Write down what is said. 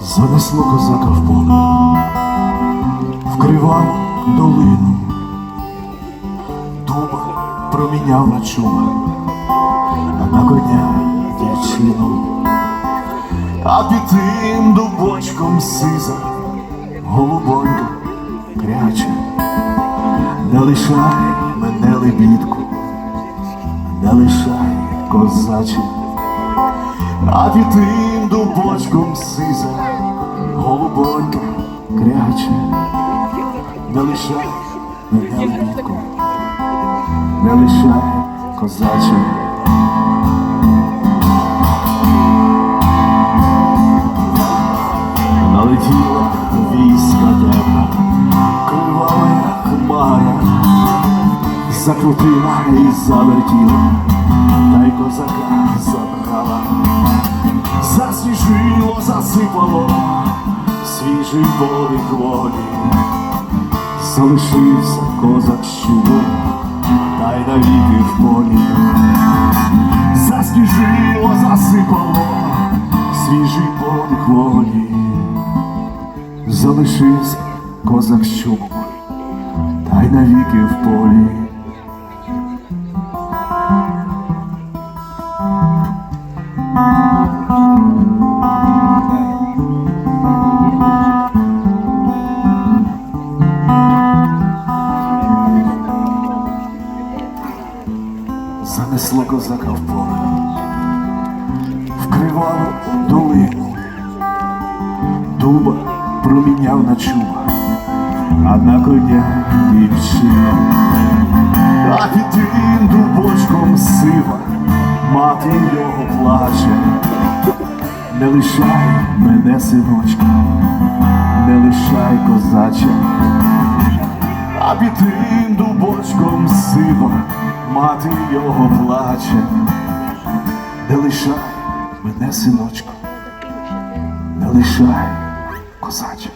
Занесло козака в поле, вкривав долину, дуба проміняв на чума, а на коня дівчину, а під тим дубочком сиза, голубонька кряче, не лишай мене лебідку, не лишай козаче. А під тим дубочком сиза, голубонька кряче, не лишай не лишай козаче. Закрутила і завертіла, та й козака забрала, засніжило, засипало, свіжий подих волі, залишився козак щубом, та й навіки в полі, засніжило, засипало, свіжий подих волі, залишився козак щубом, та й навіки в полі. Занесло козака в поле, вкривало долину, дуба проміняв на чуба, а на коня дівчина, а під тим дубочком сива, мати його плаче, не лишай мене, синочка, не лишай козаче. А під тим дубочком сива мати його плаче, не лишай мене, синочку, не лишай козаче.